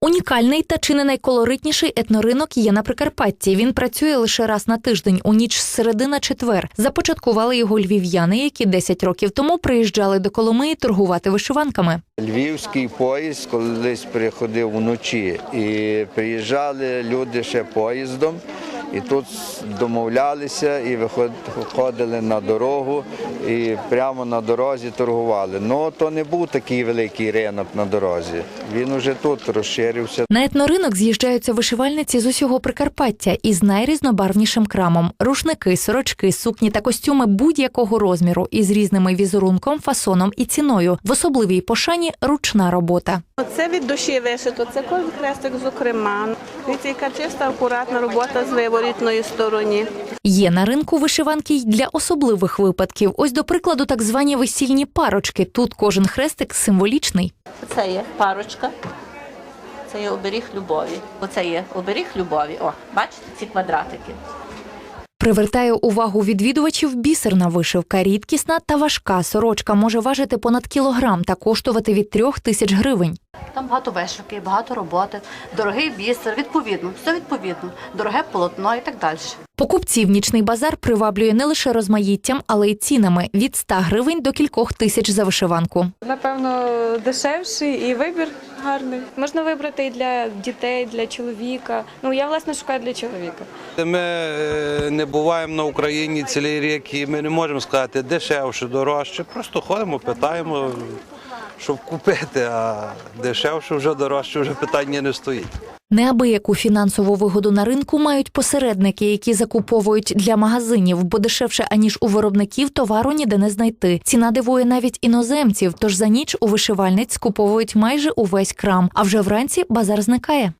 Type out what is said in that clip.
Унікальний та чи не найколоритніший етноринок є на Прикарпатті. Він працює лише раз на тиждень, у ніч з середи на четвер. Започаткували його львів'яни, які 10 років тому приїжджали до Коломиї торгувати вишиванками. Львівський поїзд колись приходив вночі і приїжджали люди ще поїздом. І тут домовлялися і виход- виходили на дорогу і прямо на дорозі торгували. Ну то не був такий великий ринок на дорозі. Він уже тут розширився. На етноринок з'їжджаються вишивальниці з усього Прикарпаття із найрізнобарвнішим крамом: рушники, сорочки, сукні та костюми будь-якого розміру із різними візерунком, фасоном і ціною. В особливій пошані ручна робота. Це від душі вишито, це кожен хрестик зокрема. Дивіться, яка чиста, акуратна робота з виворітної стороні. Є на ринку вишиванки й для особливих випадків. Ось, до прикладу, так звані весільні парочки. Тут кожен хрестик символічний. Це є парочка. Це є оберіг любові. Оце є оберіг любові. О, бачите ці квадратики. Привертає увагу відвідувачів бісерна вишивка, рідкісна та важка. Сорочка може важити понад кілограм та коштувати від трьох тисяч гривень. Там багато вишивки, багато роботи, дорогий бісер, відповідно, все відповідно, дороге полотно і так далі. Покупців нічний базар приваблює не лише розмаїттям, але й цінами від 100 гривень до кількох тисяч за вишиванку. Напевно, дешевший і вибір гарний. Можна вибрати і для дітей, для чоловіка. Ну я власне шукаю для чоловіка. Ми е, не буваємо на Україні цілий рік і ми не можемо сказати дешевше, дорожче. Просто ходимо, питаємо, щоб купити, а дешевше вже дорожче вже питання не стоїть. Неабияку фінансову вигоду на ринку мають посередники, які закуповують для магазинів, бо дешевше аніж у виробників товару ніде не знайти. Ціна дивує навіть іноземців, тож за ніч у вишивальниць скуповують майже увесь крам. А вже вранці базар зникає.